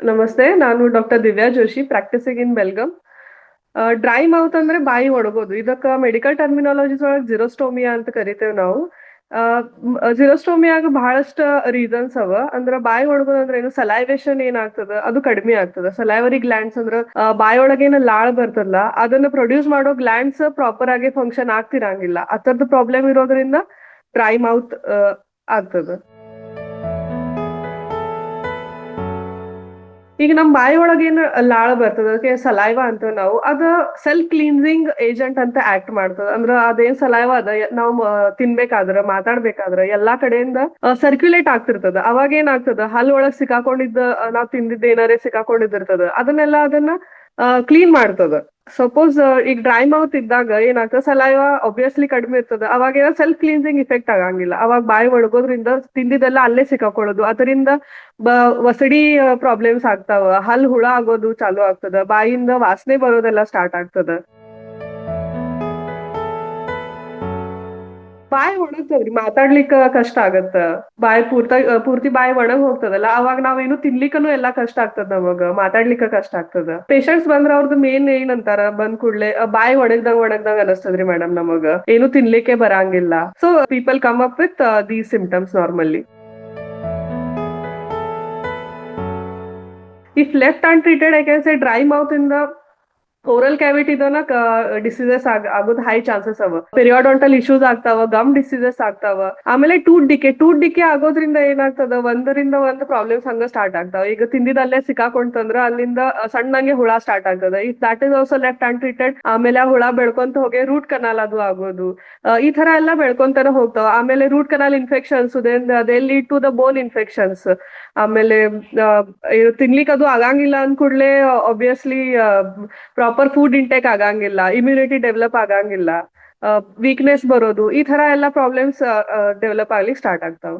ನಮಸ್ತೆ ನಾನು doctor Divya Joshi practising in Belgaum dry mouth ಅಂದ್ರೆ ಬಾಯಿ ಒಣಗೋದು ಇದಕ್ಕ ಮೆಡಿಕಲ್ ಟರ್ಮಿನಾಲಜೀಸ್ ಒಳಗೆ ಜಿರೋಸ್ಟೋಮಿಯಾ ಅಂತ ಕರಿತೇವೆ ನಾವು. ಜಿರೋಸ್ಟೋಮಿಯಾಗ ಬಹಳಷ್ಟು ರೀಸನ್ಸ್ ಅವ. ಅಂದ್ರ ಬಾಯಿ ಒಣಗೋದು ಅಂದ್ರೆ ಏನು ಸಲೈವೇಶನ್ ಏನಾಗ್ತದ ಅದು ಕಡಿಮೆ ಆಗ್ತದ. ಸಲೈವರಿ ಅಂದ್ರ ಆ, ಬಾಯಿ ಒಳಗೇನ ಲಾಳ್ ಬರ್ತದಲ್ಲ ಅದನ್ನ ಪ್ರೊಡ್ಯೂಸ್ ಮಾಡೋ ಗ್ಲ್ಯಾಂಡ್ಸ್ ಪ್ರಾಪರ್ ಆಗಿ ಫಂಕ್ಷನ್ ಆಗ್ತಿರಂಗಿಲ್ಲ. ಆ ಪ್ರಾಬ್ಲಮ್ ಇರೋದ್ರಿಂದ ಡ್ರೈ ಮೌತ್ ಆಗ್ತದ. ಈಗ ನಮ್ ಬಾಯಿ ಒಳಗೇನು ಲಾಳ ಬರ್ತದ? ಅದಕ್ಕೆ ಸಲೈವಾ ಅಂತ ನಾವು, ಅದ ಸೆಲ್ಫ್ ಕ್ಲೀನ್ಸಿಂಗ್ ಏಜೆಂಟ್ ಅಂತ ಆಕ್ಟ್ ಮಾಡ್ತದ. ಅಂದ್ರ ಅದೇನ್ ಸಲೈವಾ ಅದ? ನಾವ್ ತಿನ್ಬೇಕಾದ್ರ, ಮಾತಾಡ್ಬೇಕಾದ್ರ ಎಲ್ಲಾ ಕಡೆಯಿಂದ ಸರ್ಕ್ಯುಲೇಟ್ ಆಗ್ತಿರ್ತದ. ಅವಾಗ ಏನಾಗ್ತದ ಹಲ್ ಒಳಗ್ ಸಿಕ್ಕಾಕೊಂಡಿದ್ದ ನಾವ್ ತಿಂದಿದ್ದ ಏನಾರೇ ಸಿಕ್ಕಾಕೊಂಡಿದ್ದಿರ್ತದ. ಅದನ್ನೆಲ್ಲ ಅದನ್ನ ಕ್ಲೀನ್ ಮಾಡ್ತದ. ಸಪೋಸ್ ಈಗ ಡ್ರೈ ಮೌತ್ ಇದ್ದಾಗ ಏನಾಗ್ತದೆ? ಸಲೈವ ಒಬ್ವಿಯಸ್ಲಿ ಕಡಿಮೆ ಇರ್ತದ. ಅವಾಗ ಏನೋ ಸೆಲ್ಫ್ ಕ್ಲೀನ್ಸಿಂಗ್ ಇಫೆಕ್ಟ್ ಆಗಂಗಿಲ್ಲ. ಅವಾಗ ಬಾಯಿ ಒಳಗೋದ್ರಿಂದ ತಿಂದಿದ್ದೆಲ್ಲ ಅಲ್ಲೇ ಸಿಕ್ಕಾಕೊಳ್ಳೋದು. ಅದರಿಂದ ವಸಡಿ ಪ್ರಾಬ್ಲಮ್ಸ್ ಆಗ್ತಾವ. ಹಲ್ ಹುಳ ಆಗೋದು ಚಾಲು ಆಗ್ತದ. ಬಾಯಿಂದ ವಾಸನೆ ಬರೋದೆಲ್ಲ ಸ್ಟಾರ್ಟ್ ಆಗ್ತದ. ಬಾಯಿ ಒಣಗ್ತದ್ರಿ, ಮಾತಾಡ್ಲಿಕ್ಕ ಕಷ್ಟ ಆಗತ್ತ. ಬಾಯಿ ಪೂರ್ತ, ಪೂರ್ತಿ ಬಾಯಿ ಒಣಗ್ ಹೋಗ್ತದಲ್ಲ, ಅವಾಗ ನಾವೇನು ತಿನ್ಲಿಕ್ಕನು ಎಲ್ಲಾ ಕಷ್ಟ ಆಗ್ತದ ನಮಗ, ಮಾತಾಡ್ಲಿಕ್ಕ ಕಷ್ಟ ಆಗ್ತದ. ಪೇಷಂಟ್ಸ್ ಬಂದ್ರ ಅವ್ರದ್ದು ಮೇನ್ ಏನ್ ಅಂತಾರ ಬಂದ್ ಕೂಡ್ಲೆ ಬಾಯಿ ಒಣಗ್ದಂಗ್ ಒಣಗ್ದಂಗ್ ಅನಸ್ತದ್ರಿ ಮೇಡಮ್ ನಮಗ. ಏನು ತಿನ್ಲಿಕ್ಕೆ ಬರಂಗಿಲ್ಲ. So people come up with these symptoms normally if left untreated I can say dry mouth ಇಂದ ಓರಲ್ ಕ್ಯಾವಿಟಿ ಡಿಸೀಸಸ್ ಆಗೋದ್ ಹೈ ಚಾನ್ಸಸ್ ಅವ. ಪೆರಿಯಾಡಾಂಟಲ್ ಇಶ್ಯೂಸ್ ಆಗ್ತಾವ ಗಮ್ ಡಿಸೀಸಸ್ ಆಗ್ತಾವ. ಆಮೇಲೆ ಟೂತ್ ಡಿಕೆ ಟೂತ್ ಡಿಕೆ ಆಗೋದ್ರಿಂದ ಏನಾಗ್ತದ? ಒಂದರಿಂದ ಒಂದು ಪ್ರಾಬ್ಲಮ್ಸ್ ಹಂಗ ಸ್ಟಾರ್ಟ್ ಆಗ್ತಾವ. ಈಗ ತಿಂದಿದಲ್ಲೇ ಸಿಕ್ಕಾಕೊಂತಂದ್ರ ಅಲ್ಲಿಂದ ಸಣ್ಣಂಗೆ ಹುಳ ಸ್ಟಾರ್ಟ್ ಆಗ್ತದ. If that is also left untreated ಆಮೇಲೆ ಆ ಹುಳ ಬೆಳ್ಕೊಂತ ಹೋಗಿ ರೂಟ್ ಕನಾಲ್ ಅದು ಆಗೋದು. ಈ ತರ ಎಲ್ಲ ಬೆಳ್ಕೊಂತಾನೆ ಹೋಗ್ತಾವ. ಆಮೇಲೆ root canal infections they lead to the bone infections ಆಮೇಲೆ ತಿನ್ಲಿಕ್ಕೆ ಅದು ಆಗಂಗಿಲ್ಲ ಅಂದ್ಕೂಡ್ಲೆ ಕೂಡಲೇ ಆಬ್ವಿಯಸ್ಲಿ ಪ್ರಾಪರ್ ಫುಡ್ ಇಂಟೇಕ್ ಆಗಂಗಿಲ್ಲ ಇಮ್ಯುನಿಟಿ ಡೆವಲಪ್ ಆಗಂಗಿಲ್ಲ ವೀಕ್ನೆಸ್ ಬರೋದು, ಈ ತರ ಎಲ್ಲ ಪ್ರಾಬ್ಲಮ್ಸ್ ಡೆವಲಪ್ ಆಗ್ಲಿಕ್ಕೆ ಸ್ಟಾರ್ಟ್ ಆಗ್ತಾವ.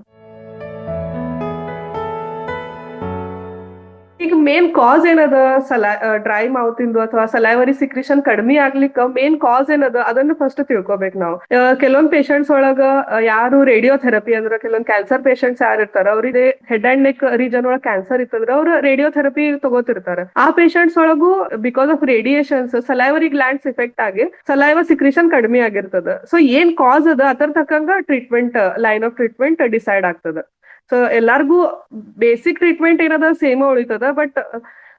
ಈಗ ಮೇನ್ ಕಾಸ್ ಏನದ? ಸಲಾ ಡ್ರೈ ಮೌತ್ ಇಂದು ಅಥವಾ ಸಲೈವರಿ ಸಿಕ್ರಿಷನ್ ಕಡಿಮೆ ಆಗ್ಲಿಕ್ಕ ಮೇನ್ ಕಾಸ್ ಏನದ? ಅದನ್ನ ಫಸ್ಟ್ ತಿಳ್ಕೊಬೇಕು ನಾವು. ಕೆಲವೊಂದ್ ಪೇಷಂಟ್ಸ್ ಒಳಗ ಯಾರು ರೇಡಿಯೋಥೆರಪಿ ಅಂದ್ರ ಕೆಲವೊಂದ್ ಕ್ಯಾನ್ಸರ್ ಪೇಷಂಟ್ಸ್ ಯಾರು ಇರ್ತಾರ ಅವ್ರಿಗೆ ಹೆಡ್ ಅಂಡ್ ನೆಕ್ ರೀಜನ್ ಒಳಗ ಕ್ಯಾನ್ಸರ್ ಇತ್ತಂದ್ರ ಅವ್ರು ರೇಡಿಯೋಥೆರಪಿ ತಗೋತಿರ್ತಾರ. ಆ ಪೇಷಂಟ್ಸ್ ಒಳಗೂ because of radiations salivary glands effect ಆಗಿ ಸಲೈವ ಸಿಕ್ರಿಷನ್ ಕಡಿಮೆ ಆಗಿರ್ತದ. ಸೊ ಏನ್ ಕಾಸ್ ಅದ? ಅದರ ತಕ್ಕಂಗ treatment line of treatment decide ಆಗ್ತದ. ಸೊ ಎಲ್ಲಾರ್ಗೂ ಬೇಸಿಕ್ ಟ್ರೀಟ್ಮೆಂಟ್ ಏನದ ಸೇಮ್ ಉಳಿತದ ಬಟ್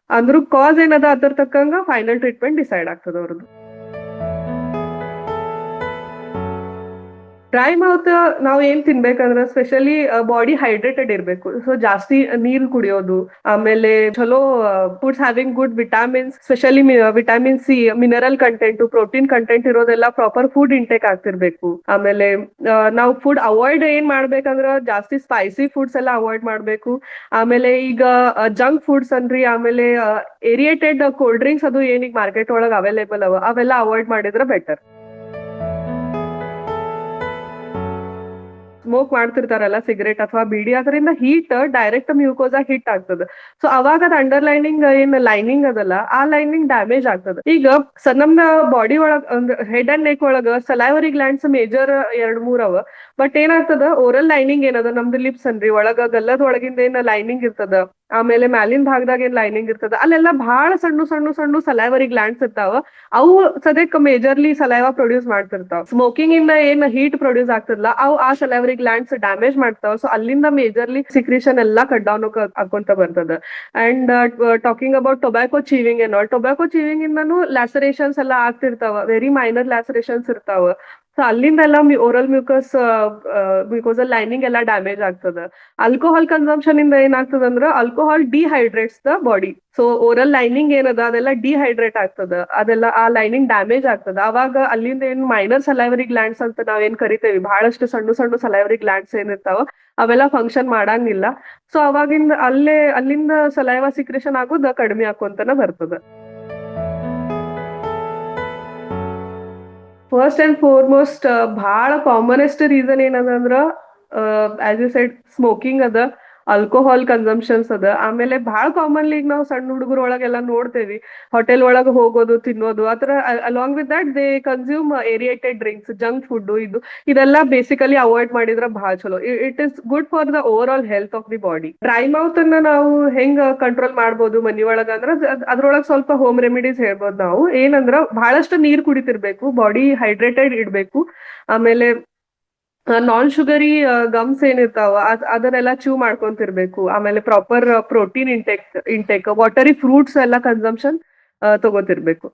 ಅಂದ್ರೂ ಕಾಸ್ ಏನದ ಅದ್ರ ತಕ್ಕಂಗ ಫೈನಲ್ ಟ್ರೀಟ್ಮೆಂಟ್ ಡಿಸೈಡ್ ಆಗ್ತದ ಅವ್ರದ್ದು. ಡ್ರೈ ಮೌತ್ ನಾವ್ ಏನ್ ತಿನ್ಬೇಕಂದ್ರ ಸ್ಪೆಷಲಿ ಬಾಡಿ ಹೈಡ್ರೇಟೆಡ್ ಇರಬೇಕು. ಸೊ ಜಾಸ್ತಿ ನೀರ್ ಕುಡಿಯೋದು, ಆಮೇಲೆ ಚಲೋ foods having good vitamins specially vitamin C mineral content protein content ಇರೋದೆಲ್ಲ ಪ್ರಾಪರ್ ಫುಡ್ ಇಂಟೇಕ್ ಆಗ್ತಿರ್ಬೇಕು. ಆಮೇಲೆ ನಾವು ಫುಡ್ ಅವಾಯ್ಡ್ ಏನ್ ಮಾಡ್ಬೇಕಂದ್ರ ಜಾಸ್ತಿ ಸ್ಪೈಸಿ ಫುಡ್ಸ್ ಎಲ್ಲ ಅವಾಯ್ಡ್ ಮಾಡ್ಬೇಕು. ಆಮೇಲೆ ಈಗ ಜಂಕ್ ಫುಡ್ಸ್ ಅನ್ರಿ, ಆಮೇಲೆ ಏರಿಯೇಟೆಡ್ ಕೋಲ್ಡ್ ಡ್ರಿಂಕ್ಸ್ ಅದು ಏನೀಗ ಮಾರ್ಕೆಟ್ ಒಳಗೆ ಅವೈಲೇಬಲ್ ಅವ, ಅವೆಲ್ಲ ಅವಾಯ್ಡ್ ಮಾಡಿದ್ರೆ ಬೆಟರ್ ಸ್ಮೋಕ್ ಮಾಡ್ತಿರ್ತಾರಲ್ಲ ಸಿಗರೇಟ್ ಅಥವಾ ಬೀಡಿ ಅದರಿಂದ ಹೀಟ್ ಡೈರೆಕ್ಟ್ ಮ್ಯೂಕೋಸಾ ಹಿಟ್ ಆಗ್ತದ. ಸೊ ಅವಾಗ ಅದ ಅಂಡರ್ ಲೈನಿಂಗ್ ಏನ್ ಲೈನಿಂಗ್ ಅದಲ್ಲ, ಆ ಲೈನಿಂಗ್ ಡ್ಯಾಮೇಜ್ ಆಗ್ತದ. ಈಗ ಸ ಬಾಡಿ ಒಳಗ ಹೆಡ್ ಅಂಡ್ ನೆಕ್ ಒಳಗ ಸಲೈವರಿ ಗ್ಲ್ಯಾಂಡ್ಸ್ ಮೇಜರ್ ಎರಡ್ ಮೂರ್ ಅವ. ಬಟ್ ಏನಾಗ್ತದ ಓರಲ್ ಲೈನಿಂಗ್ ಏನದ, ನಮ್ದು ಲಿಪ್ಸ್ ಅನ್ರಿ ಒಳಗ ಗಲ್ಲದ ಒಳಗಿಂದ ಏನ್ ಲೈನಿಂಗ್ ಇರ್ತದ? ಆಮೇಲೆ ಮ್ಯಾಲಿನ ಭಾಗದಾಗ ಏನ್ ಲೈನಿಂಗ್ ಇರ್ತದ? ಅಲ್ಲೆಲ್ಲ ಬಹಳ ಸಣ್ಣ ಸಣ್ಣ ಸಣ್ಣ ಸಲೈವರಿ ಗ್ಲಾಂಡ್ಸ್ ಇರ್ತಾವ. ಅವು ಸದ್ಯಕ್ಕೆ ಮೇಜರ್ಲಿ ಸಲೈವ ಪ್ರೊಡ್ಯೂಸ್ ಮಾಡ್ತಿರ್ತಾವ. ಸ್ಮೋಕಿಂಗ್ ಇಂದ ಏನ್ ಹೀಟ್ ಪ್ರೊಡ್ಯೂಸ್ ಆಗ್ತಿರ್ಲ ಅವು ಆ ಸಲೈವರಿ ಗ್ಲಾಂಡ್ಸ್ ಡ್ಯಾಮೇಜ್ ಮಾಡ್ತಾವ. ಸೊ ಅಲ್ಲಿಂದ ಮೇಜರ್ಲಿ ಸಿಕ್ರಿಷನ್ ಎಲ್ಲಾ ಕಟ್ ಡೌನ್ ಆಕೊಂತ ಬರ್ತದ. And talking about tobacco chewing ಏನೋ ಟೊಬ್ಯಾಕೋ ಚೀವಿಂಗ್ ಇಂದನು ಲ್ಯಾಸರೇಷನ್ಸ್ ಎಲ್ಲ ಆಗ್ತಿರ್ತಾವ. ವೆರಿ ಮೈನರ್ ಲ್ಯಾಸರೇಷನ್ಸ್ ಇರ್ತಾವ. ಸೊ ಅಲ್ಲಿಂದೆಲ್ಲ ಓರಲ್ ಮ್ಯೂಕಸ್ ಮ್ಯೂಕೋಸಲ್ ಲೈನಿಂಗ್ ಎಲ್ಲ ಡ್ಯಾಮೇಜ್ ಆಗ್ತದ. ಆಲ್ಕೋಹಾಲ್ ಕನ್ಸಂಪ್ಷನ್ ಇಂದ ಏನಾಗ್ತದ ಅಂದ್ರ alcohol dehydrates the body so oral lining ಏನದ? ಅದೆಲ್ಲ ಡಿಹೈಡ್ರೇಟ್ ಆಗ್ತದ. ಅದೆಲ್ಲ, ಆ ಲೈನಿಂಗ್ ಡ್ಯಾಮೇಜ್ ಆಗ್ತದ. ಅವಾಗ ಅಲ್ಲಿಂದ ಏನ್ ಮೈನರ್ ಸಲೈವರಿ ಗ್ಲ್ಯಾಂಡ್ಸ್ ಅಂತ ನಾವ್ ಏನ್ ಕರಿತೇವಿ? ಬಹಳಷ್ಟು ಸಣ್ಣ ಸಣ್ಣ ಸಲೈವರಿ ಗ್ಲ್ಯಾಂಡ್ಸ್ ಏನಿರ್ತಾವ ಅವೆಲ್ಲ ಫಂಕ್ಷನ್ ಮಾಡಂಗಿಲ್ಲ. ಸೊ ಅವಾಗಿಂದ ಅಲ್ಲೇ, ಅಲ್ಲಿಂದ ಸಲೈವ ಸಿಕ್ರೇಷನ್ ಆಗೋದ ಕಡಿಮೆ ಆಕೊಂತನ ಬರ್ತದ. ಫಸ್ಟ್ ಅಂಡ್ ಫಾರ್ಮೋಸ್ಟ್ ಬಹಳ ಕಾಮನೆಸ್ಟ್ ರೀಸನ್ ಏನದ ಅಂದ್ರ ಆಸ್ ಯು ಸೈಡ್ ಸ್ಮೋಕಿಂಗ್ ಅದ. ಆಲ್ಕೋಹಾಲ್ ಕನ್ಸಂಪ್ಷನ್ಸ್ ಅದ. ಆಮೇಲೆ ಬಹಳ ಕಾಮನ್ಲಿ ಈಗ ನಾವು ಸಣ್ಣ ಹುಡುಗರ ಒಳಗೆಲ್ಲ ನೋಡ್ತೇವಿ. ಹೋಟೆಲ್ ಒಳಗೆ ಹೋಗೋದು, ತಿನ್ನೋದು ಆತರ along with that they consume aerated drinks junk food ಇದು, ಇದೆಲ್ಲ ಬೇಸಿಕಲಿ ಅವಾಯ್ಡ್ ಮಾಡಿದ್ರೆ ಬಹಳ ಚಲೋ. It is good for the overall health of the body dry mouth ಅನ್ನ ನಾವು ಹೆಂಗ್ ಕಂಟ್ರೋಲ್ ಮಾಡ್ಬೋದು ಮನಿ ಒಳಗ ಅಂದ್ರ ಅದ್ರೊಳಗೆ ಅದ್ರೊಳಗ್ ಸ್ವಲ್ಪ ಹೋಮ್ ರೆಮಿಡೀಸ್ ಹೇಳ್ಬೋದು ನಾವು. ಏನಂದ್ರ ಬಹಳಷ್ಟು ನೀರ್ ಕುಡಿತಿರ್ಬೇಕು ಬಾಡಿ ಹೈಡ್ರೇಟೆಡ್ ಇಡ್ಬೇಕು. ಆಮೇಲೆ ನಾನ್ ಶುಗರಿ ಗಮ್ಸ್ ಏನಿರ್ತಾವ, ಅದ್, ಅದನ್ನೆಲ್ಲ ಚೂ ಮಾಡ್ಕೊಂತಿರ್ಬೇಕು. ಆಮೇಲೆ proper protein intake intake watery fruits ಎಲ್ಲ ಕನ್ಸಂಪ್ಷನ್ ತಗೋತಿರ್ಬೇಕು.